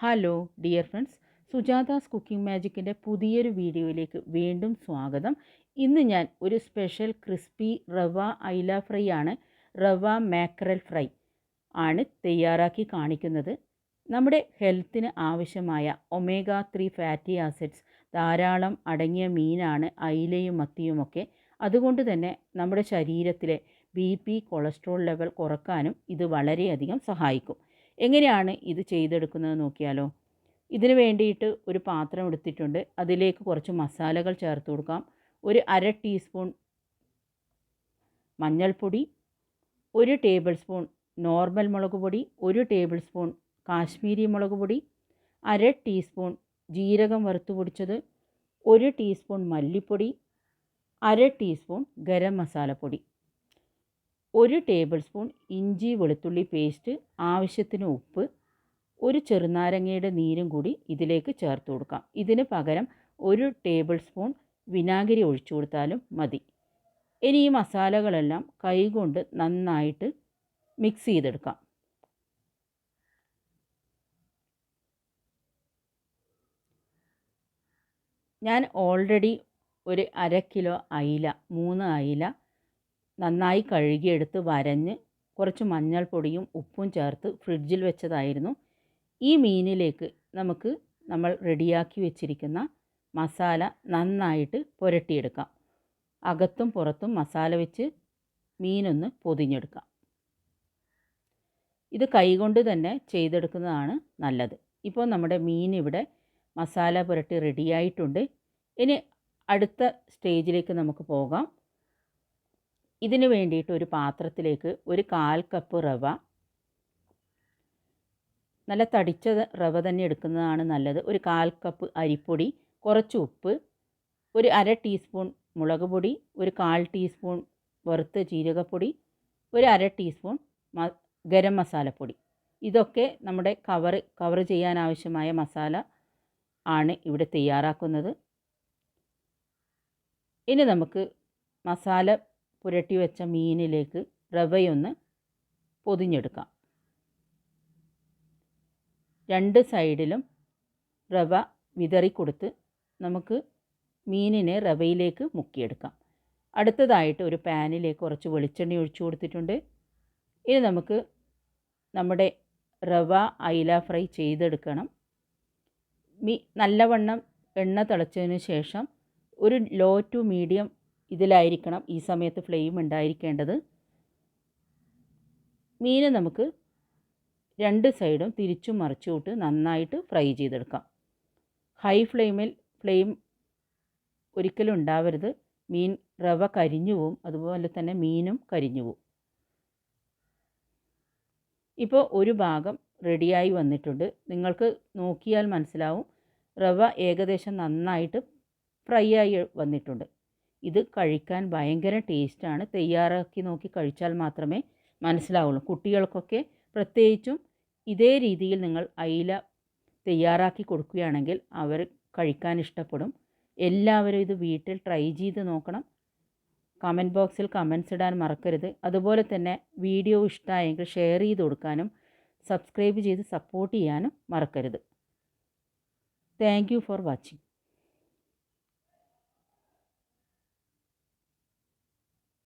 Hello dear friends Sujatha's cooking മാജിക്കിന്റെ പുതിയൊരു വീഡിയോയിലേക്ക് വീണ്ടും സ്വാഗതം. ഇന്ന് ഞാൻ ഒരു സ്പെഷ്യൽ ക്രിസ്പി റവ ഐല ഫ്രൈ ആണ്. റവ മാക്രൽ ഫ്രൈ ആണ് തയ്യാറാക്കി കാണിക്കുന്നത്. നമ്മുടെ ഹെൽത്തിന് ആവശ്യമായ ഒമേഗ ത്രീ ഫാറ്റി ആസിഡ്സ് ധാരാളം അടങ്ങിയ മീനാണ് അയിലയും മത്തിയുമൊക്കെ അതുകൊണ്ട് തന്നെ നമ്മുടെ ശരീരത്തിലെ ബി പി കൊളസ്ട്രോൾ ലെവൽ കുറക്കാനും ഇത് വളരെയധികം സഹായിക്കും. എങ്ങനെയാണ് ഇത് ചെയ്തെടുക്കുന്നത് നോക്കിയാലോ? ഇതിന് വേണ്ടിയിട്ട് ഒരു പാത്രം എടുത്തിട്ടുണ്ട്. അതിലേക്ക് കുറച്ച് മസാലകൾ ചേർത്ത് കൊടുക്കാം. ഒരു അര ടീസ്പൂൺ മഞ്ഞൾപ്പൊടി ഒരു ടേബിൾ സ്പൂൺ നോർമൽ മുളക് പൊടി ഒരു ടേബിൾ സ്പൂൺ കാശ്മീരി മുളക് പൊടി അര ടീസ്പൂൺ ജീരകം വറുത്ത് പൊടിച്ചത് ഒരു ടീസ്പൂൺ മല്ലിപ്പൊടി അര ടീസ്പൂൺ ഗരം മസാലപ്പൊടി. ഒരു ടേബിൾ സ്പൂൺ ഇഞ്ചി വെളുത്തുള്ളി പേസ്റ്റ് ആവശ്യത്തിന് ഉപ്പ് ഒരു ചെറുനാരങ്ങയുടെ നീരും കൂടി ഇതിലേക്ക് ചേർത്ത് കൊടുക്കാം. ഇതിന് പകരം ഒരു ടേബിൾ സ്പൂൺ വിനാഗിരി ഒഴിച്ചു കൊടുത്താലും മതി. ഇനി ഈ മസാലകളെല്ലാം കൈകൊണ്ട് നന്നായിട്ട് മിക്സ് ചെയ്തെടുക്കാം. ഞാൻ ഓൾറെഡി ഒരു അര കിലോ അയില മൂന്ന് അയില നന്നായി കഴുകിയെടുത്ത് വരഞ്ഞ് കുറച്ച് മഞ്ഞൾപ്പൊടിയും ഉപ്പും ചേർത്ത് ഫ്രിഡ്ജിൽ വെച്ചതായിരുന്നു. ഈ മീനിലേക്ക് നമുക്ക് നമ്മൾ റെഡിയാക്കി വെച്ചിരിക്കുന്ന മസാല നന്നായിട്ട് പുരട്ടിയെടുക്കാം. അകത്തും പുറത്തും മസാല വെച്ച് മീനൊന്ന് പൊതിഞ്ഞെടുക്കാം. ഇത് കൈകൊണ്ട് തന്നെ ചെയ്തെടുക്കുന്നതാണ് നല്ലത്. ഇപ്പോൾ നമ്മുടെ മീൻ ഇവിടെ മസാല പുരട്ടി റെഡിയായിട്ടുണ്ട്. ഇനി അടുത്ത സ്റ്റേജിലേക്ക് നമുക്ക് പോകാം. ഇതിന് വേണ്ടിയിട്ട് ഒരു പാത്രത്തിലേക്ക് ഒരു കാൽ കപ്പ് റവ. നല്ല തടിച്ച റവ തന്നെ എടുക്കുന്നതാണ് നല്ലത്. ഒരു കാൽ കപ്പ് അരിപ്പൊടി കുറച്ച് ഉപ്പ് ഒരു അര ടീസ്പൂൺ മുളക് പൊടി ഒരു കാൽ ടീസ്പൂൺ വറുത്ത ജീരകപ്പൊടി ഒരു അര ടീസ്പൂൺ മ ഗരം മസാലപ്പൊടി. ഇതൊക്കെ നമ്മുടെ കവർ കവർ ചെയ്യാൻ ആവശ്യമായ മസാല ആണ് ഇവിടെ തയ്യാറാക്കുന്നത്. ഇനി നമുക്ക് മസാല പുരട്ടി വെച്ച മീനിലേക്ക് റവയൊന്ന് പൊതിഞ്ഞെടുക്കാം. രണ്ട് സൈഡിലും റവ വിതറിക്കൊടുത്ത് നമുക്ക് മീനിനെ റവയിലേക്ക് മുക്കിയെടുക്കാം. അടുത്തതായിട്ട് ഒരു പാനിലേക്ക് കുറച്ച് വെളിച്ചെണ്ണ ഒഴിച്ചു കൊടുത്തിട്ടുണ്ട്. ഇനി നമുക്ക് നമ്മുടെ റവ അയില ഫ്രൈ ചെയ്തെടുക്കണം. മീ നല്ലവണ്ണം എണ്ണ തിളച്ചതിന് ശേഷം ഒരു ലോ ടു മീഡിയം ഇതിലായിരിക്കണം ഈ സമയത്ത് ഫ്ലെയിം ഉണ്ടായിരിക്കേണ്ടത്. മീന് നമുക്ക് രണ്ട് സൈഡും തിരിച്ചും മറിച്ചുവിട്ട് നന്നായിട്ട് ഫ്രൈ ചെയ്തെടുക്കാം. ഹൈ ഫ്ലെയിമിൽ ഫ്ലെയിം ഒരിക്കലും ഉണ്ടാവരുത്. മീൻ റവ കരിഞ്ഞു പോവും. അതുപോലെ തന്നെ മീനും കരിഞ്ഞു പോവും. ഇപ്പോൾ ഒരു ഭാഗം റെഡിയായി വന്നിട്ടുണ്ട്. നിങ്ങൾക്ക് നോക്കിയാൽ മനസ്സിലാവും. റവ ഏകദേശം നന്നായിട്ട് ഫ്രൈ ആയി വന്നിട്ടുണ്ട്. ഇത് കഴിക്കാൻ ഭയങ്കര ടേസ്റ്റാണ്. തയ്യാറാക്കി നോക്കി കഴിച്ചാൽ മാത്രമേ മനസ്സിലാവുള്ളൂ. കുട്ടികൾക്കൊക്കെ പ്രത്യേകിച്ചും ഇതേ രീതിയിൽ നിങ്ങൾ അയില തയ്യാറാക്കി കൊടുക്കുകയാണെങ്കിൽ അവർ കഴിക്കാൻ ഇഷ്ടപ്പെടും. എല്ലാവരും ഇത് വീട്ടിൽ ട്രൈ ചെയ്ത് നോക്കണം. കമന്റ് ബോക്സിൽ കമൻസ് ഇടാൻ മറക്കരുത്. അതുപോലെ തന്നെ വീഡിയോ ഇഷ്ടമായെങ്കിൽ ഷെയർ ചെയ്ത് കൊടുക്കാനും സബ്സ്ക്രൈബ് ചെയ്ത് സപ്പോർട്ട് ചെയ്യാനും മറക്കരുത്. Thank for watching.